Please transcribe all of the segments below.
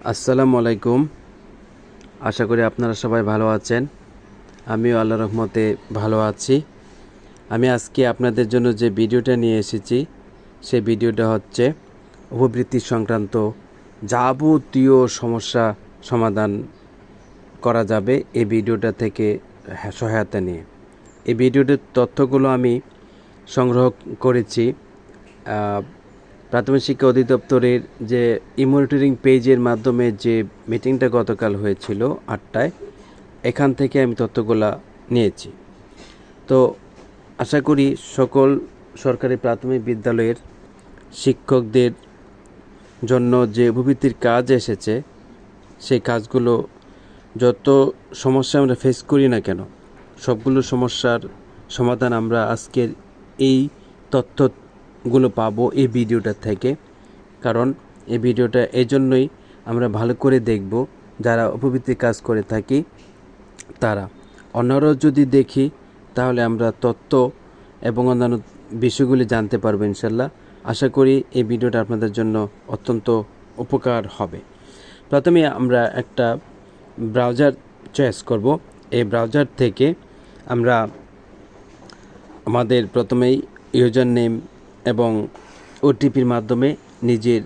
আসসালামু আলাইকুম। আশা করি আপনারা সবাই ভালো আছেন। আমিও আল্লাহ রহমতে ভালো আছি। আমি আজকে আপনাদের জন্য যে ভিডিওটা নিয়ে এসেছি সেই ভিডিওটা হচ্ছে উপবৃত্তি সংক্রান্ত যাবতীয় সমস্যা সমাধান করা যাবে এই ভিডিওটা থেকে হ্যাঁ, সহায়তা নিয়ে। এই ভিডিওটির তথ্যগুলো আমি সংগ্রহ করেছি প্রাথমিক শিক্ষা অধিদপ্তরের যে ইমনিটরিং পেজের মাধ্যমে যে মিটিংটা গতকাল হয়েছিল আটটায়, এখান থেকে আমি তথ্যগুলা নিয়েছি। তো আশা করি সকল সরকারি প্রাথমিক বিদ্যালয়ের শিক্ষকদের জন্য যে উপবৃত্তির কাজ এসেছে, সেই কাজগুলো যত সমস্যা আমরা ফেস করি না কেন, সবগুলো সমস্যার সমাধান আমরা আজকের এই তথ্যগুলো পাবো এই ভিডিওটা থেকে। কারণ এই ভিডিওটা এই জন্যই আমরা ভালো করে দেখব যারা উপবৃত্তির কাজ করে থাকি তারা। অন্যরাও যদি দেখি, তাহলে আমরা তথ্য এবং অন্যান্য বিষয়গুলি জানতে পারব ইনশাল্লাহ। আশা করি এই ভিডিওটা আপনাদের জন্য অত্যন্ত উপকার হবে। প্রথমে আমরা একটা ব্রাউজার চয়েস করব। এই ব্রাউজার থেকে আমরা আমাদের প্রথমেই ইউজার নেম এবং ওটিপির মাধ্যমে নিজের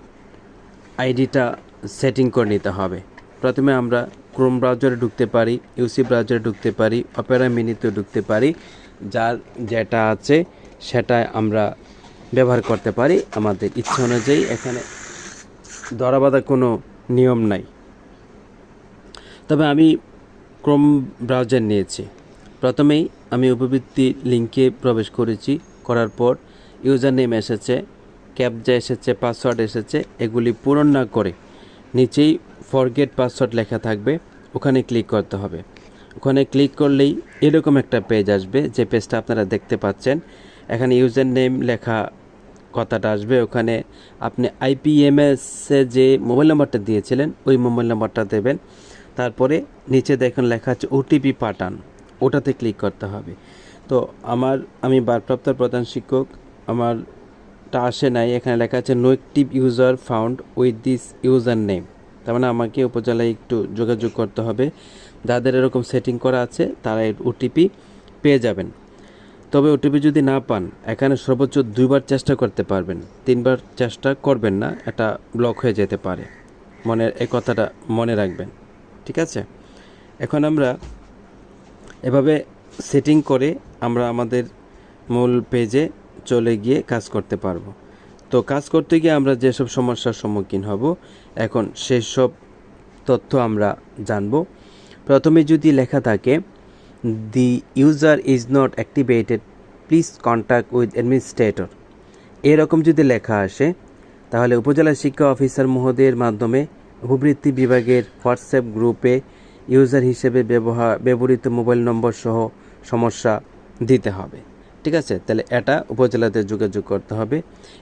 আইডিটা সেটিং করে নিতে হবে। প্রথমে আমরা ক্রোম ব্রাউজারে ঢুকতে পারি ইউসি ব্রাউজারে ঢুকতে পারি অপেরা মিনিতেও ঢুকতে পারি। যার যেটা আছে সেটা আমরা ব্যবহার করতে পারি। আমাদের ইচ্ছা অনুযায়ী এখানে ধরাবাধা কোনো নিয়ম নাই। তবে আমি ক্রোম ব্রাউজার নিয়েছি। প্রথমেই আমি উপবৃত্তি লিঙ্কে প্রবেশ করেছি। করার পর ইউজার নেম এসেছে ক্যাপজা এসেছে, পাসওয়ার্ড এসেছে, এগুলি পূরণ না করে নিচেই ফরগেট পাসওয়ার্ড লেখা থাকবে, ওখানে ক্লিক করতে হবে। ওখানে ক্লিক করলেই এরকম একটা পেজ আসবে, যে পেজটা আপনারা দেখতে পাচ্ছেন। এখানে ইউজার নেম লেখা কথাটা আসবে, ওখানে আপনি আইপিএমএসে যে মোবাইল নাম্বারটা দিয়েছিলেন, ওই মোবাইল নাম্বারটা দেবেন। তারপরে নিচে দেখেন লেখা আছে ওটিপি পাঠান, ওটাতে ক্লিক করতে হবে। তো আমার, আমি ভারপ্রাপ্ত প্রধান শিক্ষক আমারটা আসে নাই, এখানে লেখা আছে no active user found with this user name তার মানে আমাকে উপজেলায় একটু যোগাযোগ করতে হবে। যাদের এরকম সেটিং করা আছে, তারা ওটিপি পেয়ে যাবেন। তবে ওটিপি যদি না পান, এখানে সর্বোচ্চ দুইবার চেষ্টা করতে পারবেন। তিনবার চেষ্টা করবেন না, এটা ব্লক হয়ে যেতে পারে। মনে এই কথাটা মনে রাখবেন। ঠিক আছে? এখন আমরা এভাবে সেটিং করে আমরা আমাদের মূল পেজে চলে গিয়ে কাজ করতে পারব। তো কাজ করতে গিয়ে আমরা যেসব সমস্যার সম্মুখীন হব, এখন সেসব তথ্য আমরা জানব। প্রথমে যদি লেখা থাকে the user is not activated please contact with administrator এরকম যদি লেখা আসে, তাহলে উপজেলা শিক্ষা অফিসার মহোদয়ের মাধ্যমে উপবৃত্তি বিভাগের হোয়াটসঅ্যাপ গ্রুপে ইউজার হিসেবে ব্যবহার ব্যবহৃত মোবাইল নম্বর সহ সমস্যা দিতে হবে। ঠিক আছে? তাহলে এটা উপজেলাতে যোগাযোগ করতে হবে।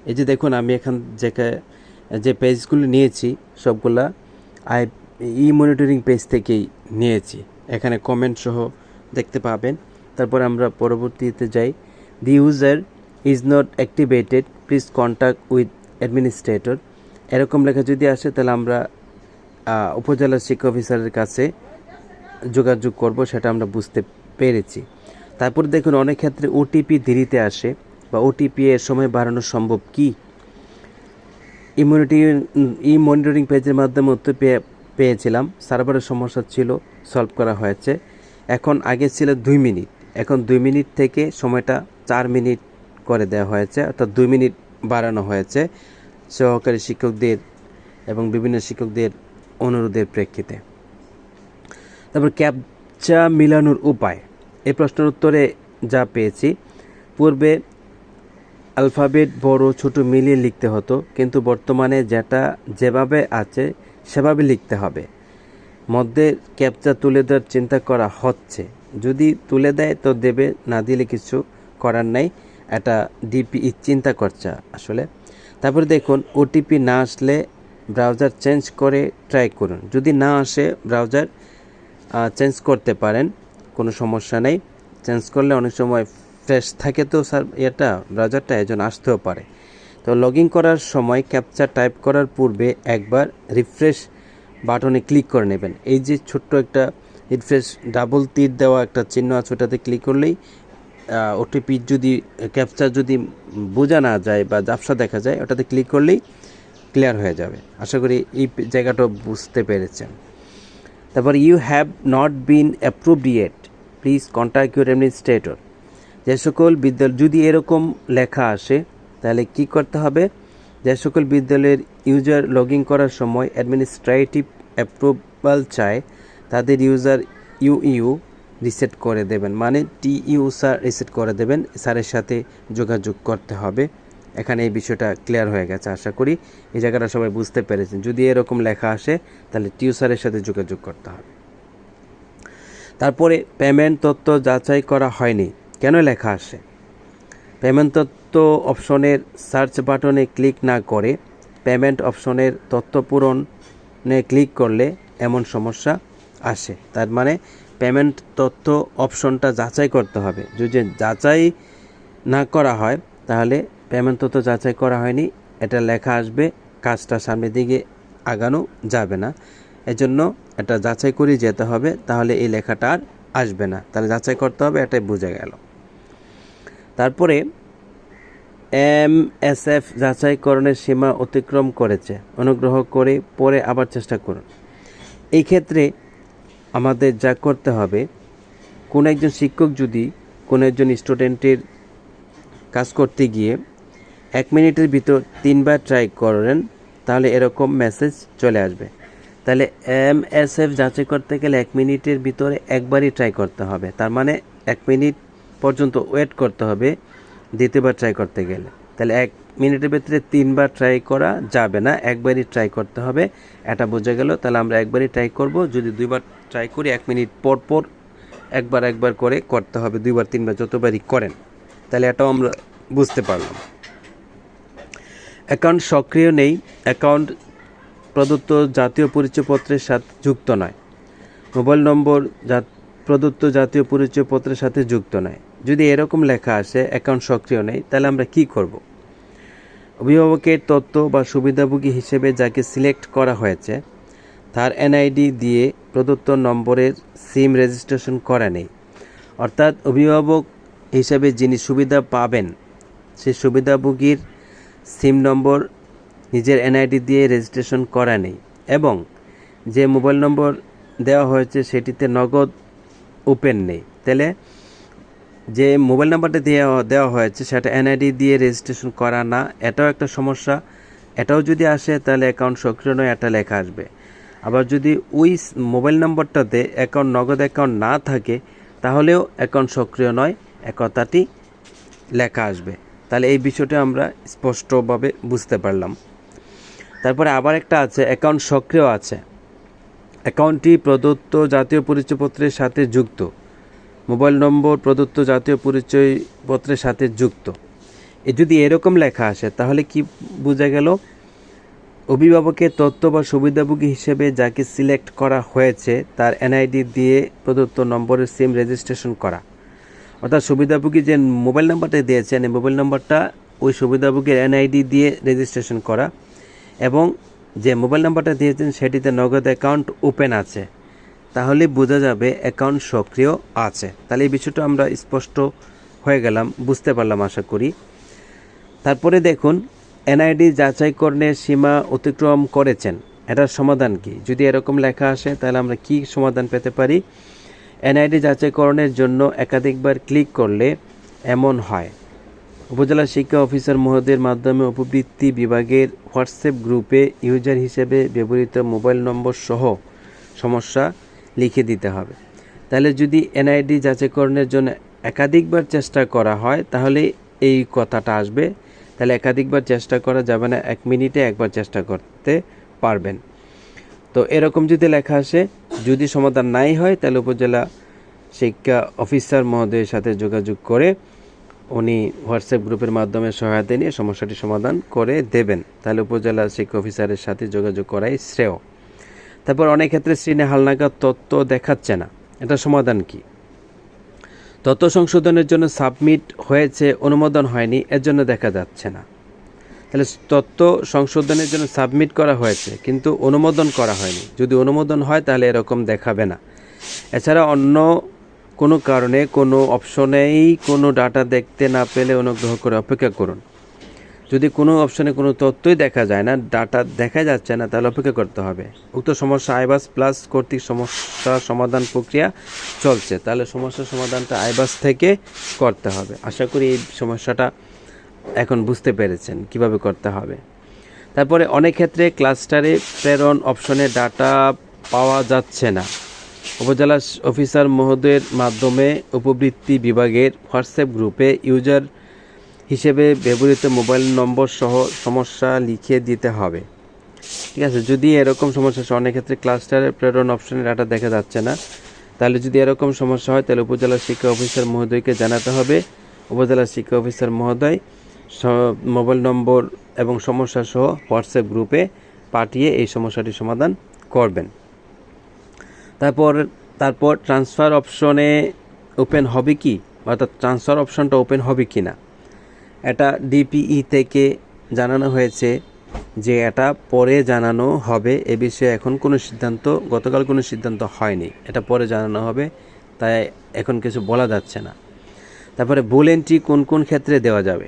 এই যে দেখুন, আমি এখান যেখানে যে পেজগুলো নিয়েছি, সবগুলা আই, ই মনিটরিং পেজ থেকেই নিয়েছি। এখানে কমেন্ট সহ দেখতে পাবেন। তারপর আমরা পরবর্তীতে যাই। The user is not activated please contact with administrator এরকম লেখা যদি আসে, তাহলে আমরা উপজেলা শিক্ষা অফিসারের কাছে যোগাযোগ করব, সেটা আমরা বুঝতে পেরেছি। তারপর দেখুন অনেক ক্ষেত্রে ওটিপি দেরিতে আসে বা ওটিপি এর সময় বাড়ানো সম্ভব কি? ইমিউনিটি ই মনিটরিং পেজের মাধ্যমে উত্তর পেয়ে, পেয়েছিলাম। সার্ভারের সমস্যা ছিল সলভ করা হয়েছে। এখন আগে ছিল দুই মিনিট। এখন দুই মিনিট থেকে সময়টা চার মিনিট করে দেওয়া হয়েছে, অর্থাৎ দুই মিনিট বাড়ানো হয়েছে সহকারী শিক্ষকদের এবং বিভিন্ন শিক্ষকদের অনুরোধের প্রেক্ষিতে। তারপর ক্যাপচা মিলানোর উপায়। এই প্রশ্নের উত্তরে যা পেয়েছি, পূর্বে অ্যালফাবেট বড় ছোট মিলিয়ে লিখতে হতো, কিন্তু বর্তমানে যেটা যেভাবে আছে, সেভাবে লিখতে হবে। মধ্যে ক্যাপচা তুলে দেওয়ার চিন্তা করা হচ্ছে। যদি তুলে দেয়, তো দেবে, না দিলে কিছু করার নাই। এটা ডিপি চিন্তা করছে আসলে। তারপরে দেখুন ওটিপি না আসলে ব্রাউজার চেঞ্জ করে ট্রাই করুন। যদি না আসে, ব্রাউজার চেঞ্জ করতে পারেন। কোনো সমস্যা নেই। চেঞ্জ করলে অনেক সময় ফ্রেশ থাকে তো স্যার এটা ব্রাউজারটা এজন আসতেও পারে। তো লগ করার সময় ক্যাপচা টাইপ করার পূর্বে একবার রিফ্রেশ বাটনে ক্লিক করে নেবেন। এই যে ছোট্ট একটা রিফ্রেশ ডাবল তীর দেওয়া একটা চিহ্ন আছে, ওটাতে ক্লিক করলেই ওটিপি যদি ক্যাপচার যদি বোঝা না যায় বা জাপসা দেখা যায়, ওটাতে ক্লিক করলেই ক্লিয়ার হয়ে যাবে। আশা করি এই জায়গাটা বুঝতে পেরেছেন। তারপর you have not been approved yet please contact your administrator যে সকল বিদ্যালয় যদি এরকম লেখা আসে, তাহলে কি করতে হবে? যে সকল বিদ্যালয়ের ইউজার লগ ইন করার সময় অ্যাডমিনিস্ট্রেটিভ অ্যাপ্রুভাল চায়, তাদের ইউজার ইউ ইউ রিসেট করে দেবেন। মানে টি ইউ স্যার রিসেট করে দেবেন স্যারের সাথে যোগাযোগ করতে হবে। এখানে এই বিষয়টা ক্লিয়ার হয়ে গেছে, আশা করি। এই জায়গাটা সবাই বুঝতে পেরেছেন। যদি এরকম লেখা আসে, তাহলে টিউ স্যারের সাথে যোগাযোগ করতে হবে। তারপরে পেমেন্ট তথ্য যাচাই করা হয়নি। কেন লেখা আসে? পেমেন্ট তথ্য অপশনের সার্চ বাটনে ক্লিক না করে পেমেন্ট অপশনের তথ্য পূরণে ক্লিক করলে এমন সমস্যা আসে। তার মানে পেমেন্ট তথ্য অপশনটা যাচাই করতে হবে। যদি যাচাই না করা হয়, তাহলে পেমেন্ট তথ্য যাচাই করা হয়নি। এটা লেখা আসবে, কাজটা সামনের দিকে আগানো যাবে না। এজন্য এটা যাচাই করে যেতে হবে, তাহলে এই লেখাটা আর আসবে না। তাহলে যাচাই করতে হবে, এটাই বোঝা গেল। তারপরে এম এস এফ যাচাইকরণের সীমা অতিক্রম করেছে। অনুগ্রহ করে পরে আবার চেষ্টা করুন। এই ক্ষেত্রে আমাদের যা করতে হবে, কোনো একজন শিক্ষক যদি কোনো একজন স্টুডেন্টের কাজ করতে গিয়ে এক মিনিটের ভিতর তিনবার ট্রাই করেন, তাহলে এরকম মেসেজ চলে আসবে। তাহলে এম এস এফ যাচাই করতে গেলে এক মিনিটের ভিতরে একবারই ট্রাই করতে হবে। তার মানে এক মিনিট পর্যন্ত ওয়েট করতে হবে, দ্বিতীয়বার ট্রাই করতে গেলে। তাহলে এক মিনিটের ভিতরে তিনবার ট্রাই করা যাবে না, একবারই ট্রাই করতে হবে। এটা বোঝা গেল, তাহলে আমরা একবারই ট্রাই করব। যদি দুইবার ট্রাই করি, এক মিনিট পর পর একবার একবার করে করতে হবে, দুইবার তিনবার যতবারই করেন। তাহলে এটাও আমরা বুঝতে পারলাম। অ্যাকাউন্ট সক্রিয় নেই অ্যাকাউন্ট প্রদত্ত জাতীয় পরিচয়পত্রের সাথে যুক্ত নয়। মোবাইল নম্বর প্রদত্ত জাতীয় পরিচয়পত্রের সাথে যুক্ত নয়। যদি এরকম লেখা আসে অ্যাকাউন্ট সক্রিয় নেই, তাহলে আমরা কি করব? অভিভাবকের তথ্য বা সুবিধাভোগী হিসেবে যাকে সিলেক্ট করা হয়েছে, তার এনআইডি দিয়ে প্রদত্ত নম্বরের সিম রেজিস্ট্রেশন করা নেই। অর্থাৎ অভিভাবক হিসাবে যিনি সুবিধা পাবেন, সেই সুবিধাভোগীর সিম নম্বর নিজের এনআইডি দিয়ে রেজিস্ট্রেশন করা নেই এবং যে মোবাইল নম্বর দেওয়া হয়েছে সেটিতে নগদ ওপেন নেই। তাহলে যে মোবাইল নাম্বারটা দেওয়া দেওয়া হয়েছে সেটা এনআইডি দিয়ে রেজিস্ট্রেশন করা না, এটাও একটা সমস্যা। এটাও যদি আসে তাহলে অ্যাকাউন্ট সক্রিয় নয় এটা লেখা আসবে। আবার যদি ওই মোবাইল নম্বরটাতে অ্যাকাউন্ট, নগদ অ্যাকাউন্ট না থাকে, তাহলেও অ্যাকাউন্ট সক্রিয় নয় একতাটি লেখা আসবে। তাহলে এই বিষয়টা আমরা স্পষ্টভাবে বুঝতে পারলাম। তারপরে আবার একটা আছে অ্যাকাউন্ট সক্রিয় আছে। অ্যাকাউন্টটি প্রদত্ত জাতীয় পরিচয়পত্রের সাথে যুক্ত। মোবাইল নম্বর প্রদত্ত জাতীয় পরিচয়পত্রের সাথে যুক্ত। এ যদি এরকম লেখা আসে, তাহলে কি বোঝা গেল? অভিভাবকের তথ্য বা সুবিধাভোগী হিসেবে যাকে সিলেক্ট করা হয়েছে, তার এনআইডি দিয়ে প্রদত্ত নম্বরের সিম রেজিস্ট্রেশন করা। অর্থাৎ সুবিধাভোগী যে মোবাইল নাম্বারটা দিয়েছেন, এই মোবাইল নাম্বারটা ওই সুবিধাভোগীর এনআইডি দিয়ে রেজিস্ট্রেশন করা। এবং যে মোবাইল নাম্বারটা দিয়েছেন সেটিতে নগদ অ্যাকাউন্ট ওপেন আছে। তাহলে বোঝা যাবে অ্যাকাউন্ট সক্রিয় আছে। তাহলে এই বিষয়টা আমরা স্পষ্ট হয়ে গেলাম, বুঝতে পারলাম আশা করি। তারপরে দেখুন, এনআইডি যাচাইকরণের সীমা অতিক্রম করেছেন। এটার সমাধান কি? যদি এরকম লেখা আসে, তাহলে আমরা কি সমাধান পেতে পারি? এনআইডি যাচাইকরণের জন্য একাধিকবার ক্লিক করলে এমন হয়। উপজেলা শিক্ষা অফিসার মহোদয়ের মাধ্যমে উপবৃত্তি বিভাগের হোয়াটসঅ্যাপ গ্রুপে ইউজার হিসেবে ব্যবহৃত মোবাইল নম্বর সহ সমস্যা লিখে দিতে হবে। তাহলে যদি এনআইডি যাচাইকরণের জন্য একাধিকবার চেষ্টা করা হয়, তাহলে এই কথাটা আসবে। তাহলে একাধিকবার চেষ্টা করা যাবে না, এক মিনিটে একবার চেষ্টা করতে পারবেন। তো এরকম যদি লেখা আসে, যদি সমাধান নাই হয়, তাহলে উপজেলা শিক্ষা অফিসার মহোদয়ের সাথে যোগাযোগ করে উনি হোয়াটসঅ্যাপ গ্রুপের মাধ্যমে সহায়তা নিয়ে সমস্যাটি সমাধান করে দেবেন। তাহলে উপজেলা শিক্ষা অফিসারের সাথে যোগাযোগ করাই শ্রেয়। তারপর অনেক ক্ষেত্রে শ্রেণি হালনাগাদ তথ্য দেখাচ্ছে না। এটা সমাধান কি? তথ্য সংশোধনের জন্য সাবমিট হয়েছে, অনুমোদন হয়নি, এর জন্য দেখা যাচ্ছে না। তাহলে তথ্য সংশোধনের জন্য সাবমিট করা হয়েছে, কিন্তু অনুমোদন করা হয়নি। যদি অনুমোদন হয়, তাহলে এরকম দেখাবে না। এছাড়া অন্য কোনো কারণে, কোনো অপশনেই কোনো ডাটা দেখতে না পেলে অনুগ্রহ করে অপেক্ষা করুন। যদি কোনো অপশনে কোনো তথ্যই দেখা যায় না, ডাটা দেখা যাচ্ছে না, তাহলে অপেক্ষা করতে হবে। উক্ত সমস্যা আইবাস প্লাস কর্তৃক সমস্যা সমাধান প্রক্রিয়া চলছে, তাহলে সমস্যা সমাধানটা আইবাস থেকে করতে হবে। আশা করি এই সমস্যাটা এখন বুঝতে পেরেছেন কীভাবে করতে হবে। তারপরে অনেক ক্ষেত্রে ক্লাস্টারে প্রেরণ অপশনে ডাটা পাওয়া যাচ্ছে না। উপজেলা অফিসার মহোদয়ের মাধ্যমে উপবৃত্তি বিভাগের হোয়াটসঅ্যাপ গ্রুপে ইউজার হিসেবে ব্যবহৃত মোবাইল নম্বর সহ সমস্যা লিখে দিতে হবে। ঠিক আছে, যদি এরকম সমস্যা অনেক ক্ষেত্রে ক্লাস্টারে প্রেরণ অপশনে ডাটা দেখা যাচ্ছে না। তাহলে যদি এরকম সমস্যা হয়, তাহলে উপজেলা শিক্ষা অফিসার মহোদয়কে জানাতে হবে। উপজেলা শিক্ষা অফিসার মহোদয় মোবাইল নম্বর এবং সমস্যা সহ হোয়াটসঅ্যাপ গ্রুপে পাঠিয়ে এই সমস্যাটি সমাধান করবেন। তারপর তারপর ট্রান্সফার অপশনে ওপেন হবে কি? অর্থাৎ ট্রান্সফার অপশনটা ওপেন হবে কি না এটা ডিপিই থেকে জানানো হয়েছে যে এটা পরে জানানো হবে। এ বিষয়ে এখন কোনো সিদ্ধান্ত, গতকাল কোনো সিদ্ধান্ত হয়নি। এটা পরে জানানো হবে, তাই এখন কিছু বলা যাচ্ছে না। তারপরে বুল এন্ট্রি কোন কোন ক্ষেত্রে দেওয়া যাবে?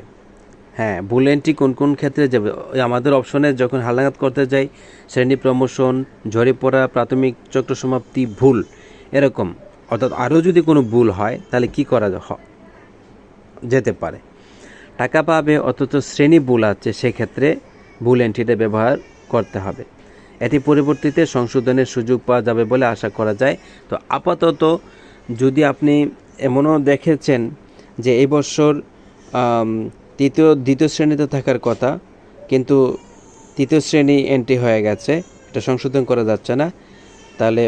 হ্যাঁ বুল এন্ট্রি কোন কোন ক্ষেত্রে যাবে? আমাদের অপশনে যখন হালনাগাদ করতে যাই শ্রেণি প্রমোশন ঝরে পড়া প্রাথমিক চক্র সমাপ্তি ভুল এরকম। অর্থাৎ আরও যদি কোনো ভুল হয় তাহলে কি করা যেতে পারে। টাকা পাবে অথচ শ্রেণি ভুল আছে সেক্ষেত্রে ভুল এন্ট্রিটা ব্যবহার করতে হবে। এটি পরবর্তীতে সংশোধনের সুযোগ পাওয়া যাবে বলে আশা করা যায়। তো আপাতত যদি আপনি এমনও দেখেছেন যে এই বছর আম, তৃতীয়, দ্বিতীয় শ্রেণীতে থাকার কথা, কিন্তু তৃতীয় শ্রেণি এন্ট্রি হয়ে গেছে। এটা সংশোধন করা যাচ্ছে না। তাহলে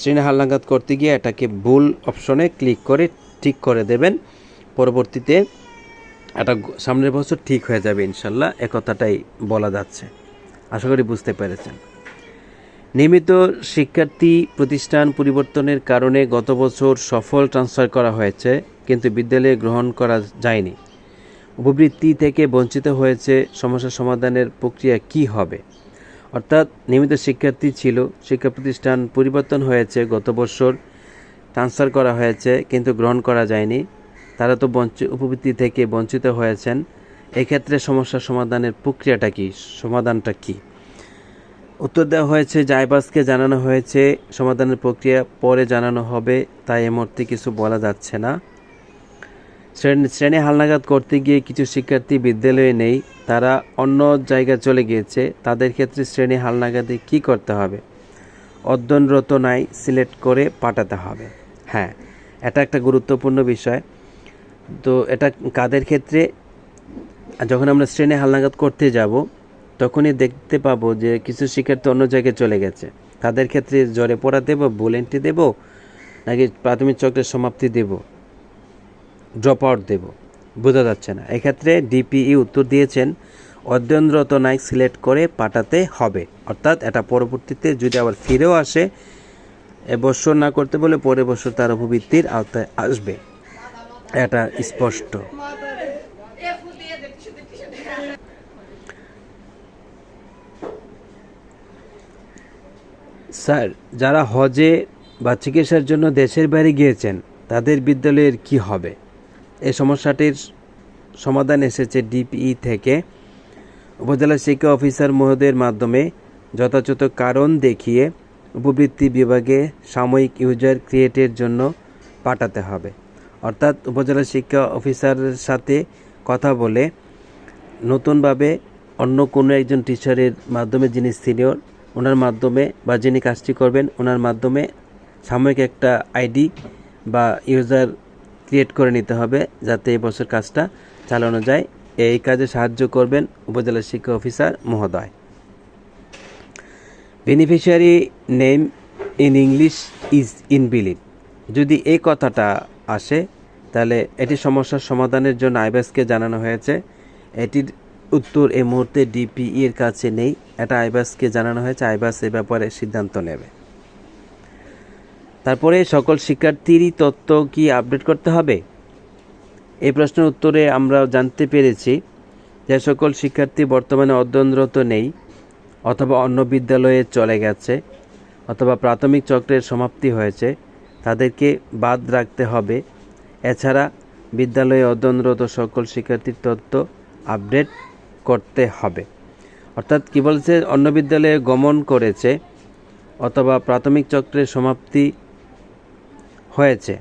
শ্রেণি হালনাগাদ করতে গিয়ে এটাকে ভুল অপশনে ক্লিক করে ঠিক করে দেবেন। পরবর্তীতে এটা সামনের বছর ঠিক হয়ে যাবে ইনশাল্লাহ। একথাটাই বলা যাচ্ছে। আশা করি বুঝতে পেরেছেন। নিয়মিত শিক্ষার্থী প্রতিষ্ঠান পরিবর্তনের কারণে গত বছর সফল ট্রান্সফার করা হয়েছে, কিন্তু বিদ্যালয়ে গ্রহণ করা যায়নি। উপবৃত্তি থেকে বঞ্চিত হয়েছে, সমস্যা সমাধানের প্রক্রিয়া কি হবে? অর্থাৎ নিয়মিত শিক্ষার্থী ছিল, শিক্ষা প্রতিষ্ঠান পরিবর্তন হয়েছে, গত বছর ট্রান্সফার করা হয়েছে, কিন্তু গ্রহণ করা যায়নি। তারা তো বঞ্চিত উপবৃত্তি থেকে বঞ্চিত হয়েছেন। এক্ষেত্রে সমস্যা সমাধানের প্রক্রিয়াটা কি? সমাধানটা কি? উত্তর দেওয়া হয়েছে, জাইবাসকে জানানো হয়েছে, সমাধানের প্রক্রিয়া পরে জানানো হবে, তাই এ মুহূর্তে কিছু বলা যাচ্ছে না। শ্রেণি হালনাগাদ করতে গিয়ে কিছু শিক্ষার্থী বিদ্যালয়ে নেই, তারা অন্য জায়গায় চলে গিয়েছে, তাদের ক্ষেত্রে শ্রেণি হালনাগাদে কি করতে হবে? অধ্যয়নরত নাই, সিলেক্ট করে পাঠাতে হবে। হ্যাঁ এটা একটা গুরুত্বপূর্ণ বিষয়। তো এটা কাদের ক্ষেত্রে? যখন আমরা শ্রেণি হালনাগাদ করতে যাব, তখনই দেখতে পাবো যে কিছু শিক্ষার্থী অন্য জায়গায় চলে গেছে। তাদের ক্ষেত্রে জ্বরে পড়া দেবো বুলেন্টি দেব, নাকি প্রাথমিক চক্রের সমাপ্তি দেব? ড্রপ আউট দেব। বোঝা যাচ্ছে না। এক্ষেত্রে ডিপিই উত্তর দিয়েছেন অধ্যয়নরত নাই সিলেক্ট করে পাঠাতে হবে। অর্থাৎ এটা পরবর্তীতে যদি আবার ফিরেও আসে এবছর না করতে বলে পরের বছর তার উপবৃত্তির আওতায় আসবে। এটা স্পষ্ট। স্যার, যারা হজে বা চিকিৎসার জন্য দেশের বাইরে গিয়েছেন, তাদের বিদ্যালয়ের কি হবে? সমস্যাটির সমাধান এসেছে ডিপিই থেকে। উপজেলা শিক্ষা অফিসার মহোদয়ের মাধ্যমে যথাযথ কারণ দেখিয়ে উপবৃত্তি বিভাগে সাময়িক ইউজার ক্রিয়েটের জন্য পাঠাতে হবে। অর্থাৎ উপজেলা শিক্ষা অফিসারের সাথে কথা বলে নতুনভাবে অন্য কোনো একজন টিচারের মাধ্যমে যিনি সিনিয়র ওনার মাধ্যমে বা যিনি কাজটি করবেন, ওনার মাধ্যমে সাময়িক একটা আইডি বা ইউজার ক্রিয়েট করে নিতে হবে যাতে এই বছর কাজটা চালানো যায়। এই কাজে সাহায্য করবেন উপজেলা শিক্ষা অফিসার মহোদয়। Beneficiary name in English is in ইনবিলিভ যদি এই কথাটা আসে, তাহলে এটি সমস্যার সমাধানের জন্য আইবাসকে জানানো হয়েছে। এটির উত্তর এই মুহূর্তে ডিপিই এর কাছে নেই। এটা আইবাসকে জানানো হয়েছে। আইবাস এ ব্যাপারে সিদ্ধান্ত নেবে। তারপরে সকল শিক্ষার্থীরই তথ্য কি আপডেট করতে হবে? এই প্রশ্নের উত্তরে আমরা জানতে পেরেছি যে সকল শিক্ষার্থী বর্তমানে অধ্যয়নরত নেই অথবা অন্য বিদ্যালয়ে চলে গেছে অথবা প্রাথমিক চক্রের সমাপ্তি হয়েছে, তাদেরকে বাদ রাখতে হবে। এছাড়া বিদ্যালয়ে অধ্যয়নরত সকল শিক্ষার্থীর তথ্য আপডেট করতে হবে। অর্থাৎ কি বলছে? অন্য বিদ্যালয়ে গমন করেছে অথবা প্রাথমিক চক্রের সমাপ্তি হয়েছে।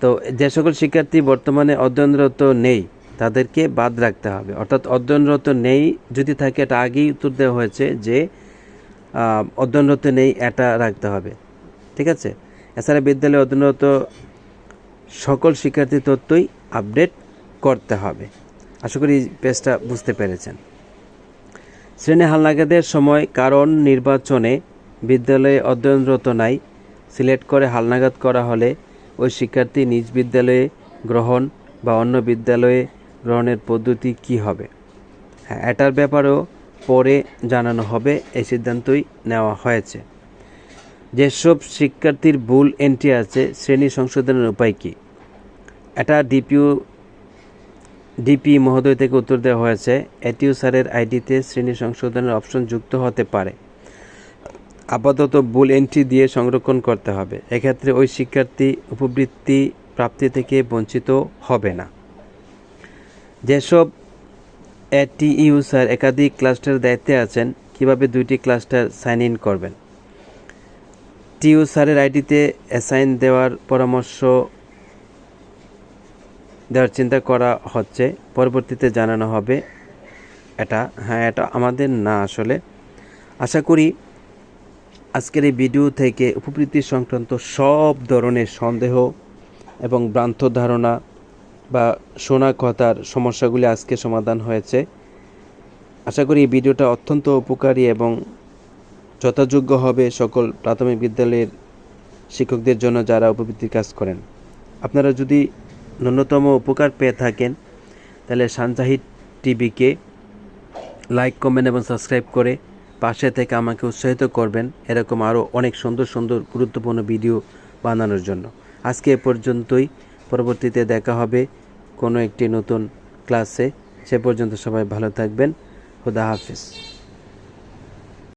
তো যে সকল শিক্ষার্থী বর্তমানে অধ্যয়নরত নেই, তাদেরকে বাদ রাখতে হবে। অর্থাৎ অধ্যয়নরত নেই যদি থাকে, এটা আগেই উত্তর দেওয়া হয়েছে যে অধ্যয়নরত নেই, এটা রাখতে হবে। ঠিক আছে? এছাড়া বিদ্যালয়ে অধ্যয়নরত সকল শিক্ষার্থী তথ্যই আপডেট করতে হবে। আশা করি পেজটা বুঝতে পেরেছেন। শ্রেণি হালনাগাদের সময় কারণ নির্বাচনে বিদ্যালয়ে অধ্যয়নরত নাই সিলেক্ট করে হালনাগাদ করা হলে ওই শিক্ষার্থী নিজ বিদ্যালয়ে গ্রহণ বা অন্য বিদ্যালয়ে গ্রহণের পদ্ধতি কি হবে? হ্যাঁ এটার ব্যাপারেও পরে জানানো হবে, এই সিদ্ধান্তই নেওয়া হয়েছে। যেসব শিক্ষার্থীর ভুল এন্ট্রি আছে, শ্রেণি সংশোধনের উপায় কী? এটা ডিপিউ ডিপি মহোদয় থেকে উত্তর দেওয়া হয়েছে, এটিও স্যারের আইডিতে শ্রেণি সংশোধনের অপশন যুক্ত হতে পারে। আপাতত ভুল এন্ট্রি দিয়ে সংরক্ষণ করতে হবে। এক্ষেত্রে ওই শিক্ষার্থী উপবৃত্তি প্রাপ্তি থেকে বঞ্চিত হবে না। যেসব এটি ইউসার একাধিক ক্লাস্টারের দায়িত্বে আছেন, কীভাবে দুইটি ক্লাস্টার সাইন ইন করবেন? টিউ স্যারের আইডিতে অ্যাসাইন দেওয়ার পরামর্শ দেওয়ার চিন্তা করা হচ্ছে। পরবর্তীতে জানানো হবে। এটা হ্যাঁ এটা আমাদের না আসলে। আশা করি আজকের এই ভিডিও থেকে উপবৃত্তি সংক্রান্ত সব ধরনের সন্দেহ এবং ভ্রান্ত ধারণা বা শোনা কথার সমস্যাগুলি আজকে সমাধান হয়েছে। আশা করি এই ভিডিওটা অত্যন্ত উপকারী এবং যথাযোগ্য হবে সকল প্রাথমিক বিদ্যালয়ের শিক্ষকদের জন্য যারা উপবৃত্তির কাজ করেন। আপনারা যদি ন্যূনতম উপকার পেয়ে থাকেন, তাহলে সানজাহিদ টিভিকে লাইক, কমেন্ট এবং সাবস্ক্রাইব করে পাশে থেকে আমাকে উৎসাহিত করবেন এরকম আরও অনেক সুন্দর সুন্দর, গুরুত্বপূর্ণ ভিডিও বানানোর জন্য। আজকে এ পর্যন্তই। পরবর্তীতে দেখা হবে কোনো একটি নতুন ক্লাসে। সে পর্যন্ত সবাই ভালো থাকবেন। খুদা হাফিজ।